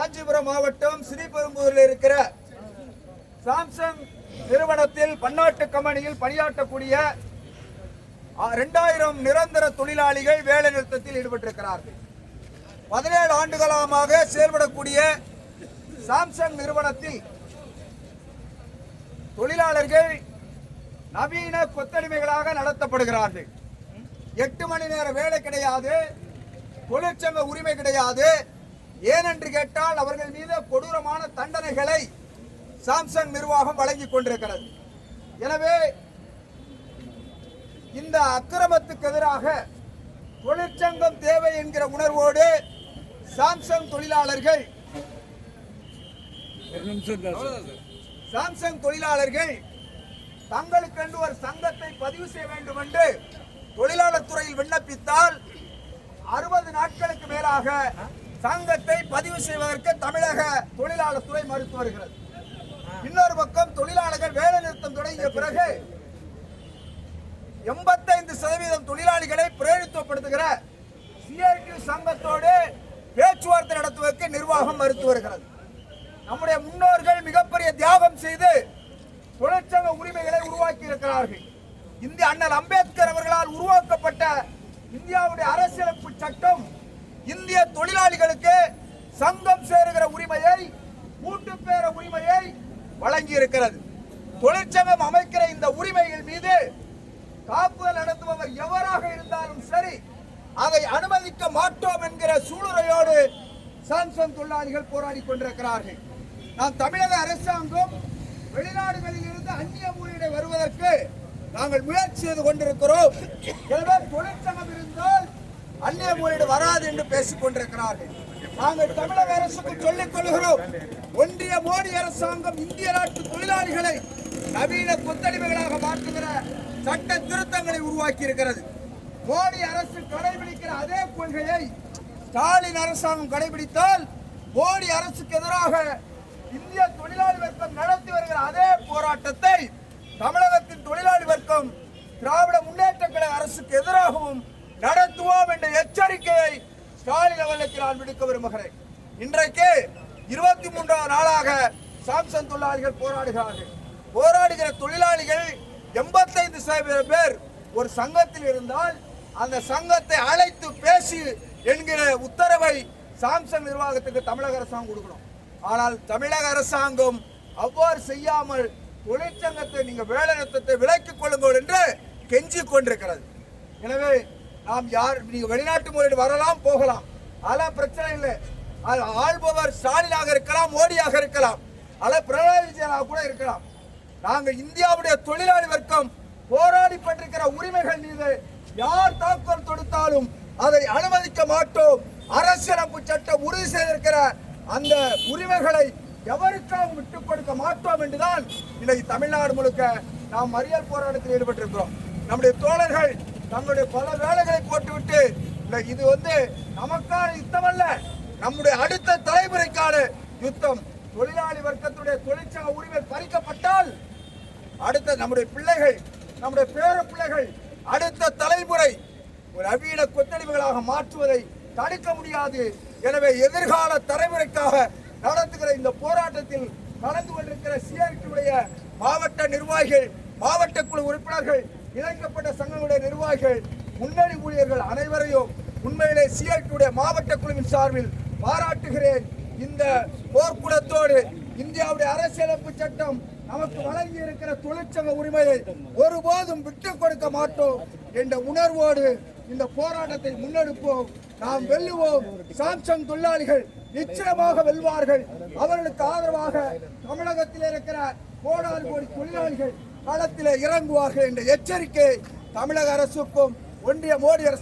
காஞ்சிபுரம் மாவட்டம் ஸ்ரீபெரும்பூரில் இருக்கிற சாம்சங் நிறுவனத்தில் பன்னாட்டு கம்பெனியில் பணியாற்றக்கூடிய இரண்டாயிரம் நிரந்தர தொழிலாளிகள் வேலை நிறுத்தத்தில் ஈடுபட்டிருக்கிறார்கள். பதினேழு ஆண்டுகாலமாக செயல்படக்கூடிய சாம்சங் நிறுவனத்தில் தொழிலாளர்கள் நவீன கொத்தடிமைகளாக நடத்தப்படுகிறார்கள். எட்டு மணி நேர வேலை கிடையாது தொழிற்சங்க உரிமை கிடையாது ஏனென்று கேட்டால் அவர்கள் மீது கொடூரமான தண்டனைகளை சாம்சங் நிர்வாகம் வழங்கிக் கொண்டிருக்கிறது. எனவே இந்த அக்கிரமத்துக்கு எதிராக தொழிற்சங்கம் தேவை என்கிற உணர்வோடு சாம்சங் தொழிலாளர்கள் சாம்சங் தொழிலாளர்கள் தங்களுக்கென்று ஒரு சங்கத்தை பதிவு செய்ய வேண்டும் என்று தொழிலாளர் துறையில் விண்ணப்பித்தால் அறுபது நாட்களுக்கு மேலாக சங்கத்தை பதிவு செய்வதற்கு தமிழக தொழிலாளர் துறை மறுத்து வருகிறது இன்னொரு பக்கம் தொழிலாளர்கள் வேலை நிறுத்தம் தொடங்கிய பிறகு எண்பத்தைந்து சதவீதம் தொழிலாளிகளை பிரேரித்துவப்படுத்துகிற சிஐடி சங்கத்தோடு பேச்சுவார்த்தை நடத்துவதற்கு நிர்வாகம் மறுத்து வருகிறது நம்முடைய முன்னோர்கள் மிகப்பெரிய தியாகம் செய்து தொழிற்சங்க உரிமைகளை உருவாக்கி இருக்கிறார்கள் இந்திய அண்ணல் அம்பேத்கர் அவர்களால் உருவாக்கப்பட்ட இந்தியாவுடைய அரசியலமைப்பு சட்டம் இந்திய தொழிலாளிகளுக்கு சங்கம் சேருகிற உரிமையை கூட்டு பேர உரிமையை வழங்கி இருக்கிறது தொழிற்சங்கம் அமைக்கிற இந்த உரிமைகள் மீது தாக்குதல் நடத்துபவர் எவராக இருந்தாலும் சரி அதை அனுமதிக்க மாட்டோம் என்கிற சூளுரையோடு சாம்சங் தொழிலாளிகள் போராடி கொண்டிருக்கிறார்கள். நாம் தமிழக அரசாங்கம் வெளிநாடுகளில் இருந்து அந்நிய முதலீடு வருவதற்கு நாங்கள் முயற்சி செய்து கொண்டிருக்கிறோம். தொழிற்சங்க அந்நிய முதலீடு வராது என்று பேசிக் கொண்டிருக்கிறார்கள். நாங்கள் தமிழக அரசுக்கு சொல்லிக் கொள்கிறோம். ஒன்றிய மோடி அரசாங்கம் இந்திய நாட்டு தொழிலாளிகளை நவீன கொத்தடிமைகளாக மாற்றுகிற சட்ட திருத்தங்களை உருவாக்கி இருக்கிறது மோடி அரசு கடைபிடிக்கிற அதே கொள்கையை ஸ்டாலின் அரசாங்கம் கடைபிடித்தால் மோடி அரசுக்கு எதிராக இந்திய தொழிலாளி வர்க்கம் நடத்தி வருகிற அதே போராட்டத்தை ஸ்டாலின் அவர்களுக்கு நான் விடுக்க விரும்புகிறேன். இன்றைக்கு இருபத்தி மூன்றாவது நாளாக சாம்சங் தொழிலாளிகள் போராடுகிறார்கள். போராடுகிற தொழிலாளிகள் எண்பத்தைந்து சதவீதம் பேர் ஒரு சங்கத்தில் இருந்தால் அந்த சங்கத்தை அழைத்து பேசி என்கிற உத்தரவை சாம்சங் நிர்வாகத்துக்கு தமிழக அரசாங்கம் கொடுக்கணும். ஆனால் தமிழக அரசாங்கம் அவ்வாறு செய்யாமல் தொழிற்சங்கத்தை நீங்கள் வேலை நிறுத்தத்தை விலக்கிக் கொள்ளுங்கள் என்று கெஞ்சி கொண்டிருக்கிறது. எனவே நாம் யார்? நீங்க வெளிநாட்டு முறையில் வரலாம் போகலாம். அதெல்லாம் பிரச்சனை இல்லை. அது ஆள்பவர் ஸ்டாலினாக இருக்கலாம் மோடியாக இருக்கலாம். அல்ல பிரணாய் விஜயனாக கூட இருக்கலாம். நாங்கள் இந்தியாவுடைய தொழிலாளி வர்க்கம் போராடி பட்டிருக்கிற உரிமைகள் மீது யார் தாக்குதல் தொடுத்தாலும் அதை அனுமதிக்க மாட்டோம். அரசியலமைப்பு சட்டம் உறுதி செய்திருக்கிற அந்த உரிமைகளை எவருக்காகவும் விட்டுக் கொடுக்க மாட்டோம் என்றுதான் இன்னைக்கு தமிழ்நாடு முழுக்க நாம் மறியல் போராட்டத்தில் ஈடுபட்டிருக்கிறோம். நம்முடைய தோழர்கள் தங்களுடைய பல வேலைகளை போட்டுவிட்டு இல்லை, இது வந்து நமக்கான யுத்தம் அல்ல நம்முடைய அடுத்த தலைமுறைக்கான யுத்தம். தொழிலாளி வர்க்கத்துடைய தொழிற்சங்க உரிமை பறிக்கப்பட்டால் அடுத்த நம்முடைய பிள்ளைகள் நம்முடைய பேர பிள்ளைகள் அடுத்த தலைமுறை ஒரு நவீன கொத்தடிவுகளாக மாற்றுவதை தடுக்க முடியாது. எனவே எதிர்கால தலைமுறைக்காக நடத்துகிற இந்த போராட்டத்தில் கலந்து கொண்டிருக்கிற சிஆர்டியுடைய மாவட்ட நிர்வாகிகள் மாவட்ட குழு உறுப்பினர்கள் இணைக்கப்பட்ட சங்கங்களுடைய நிர்வாகிகள் முன்னணி ஊழியர்கள் அனைவரையும் உண்மையிலே சிஐடியுடைய மாவட்ட குழுவின் சார்பில் பாராட்டுகிறேன். இந்த போர்க்குடத்தோடு இந்தியாவுடைய அரசியலமைப்பு சட்டம் நமக்கு வழங்கி இருக்கிற தொழிற்சங்க உரிமையை ஒருபோதும் விட்டு கொடுக்க மாட்டோம் என்ற உணர்வோடு இந்த போராட்டத்தை முன்னெடுப்போம். நாம் வெல்லுவோம். சாம்சங் தொழிலாளிகள் நிச்சயமாக வெல்வார்கள். அவர்களுக்கு ஆதரவாக தமிழகத்தில் இருக்கிற கோடாறு கோடி தொழிலாளிகள் களத்திலே இறங்குவார்கள் என்ற எச்சரிக்கை தமிழக அரசுக்கும் ஒன்றிய மோடி அரசு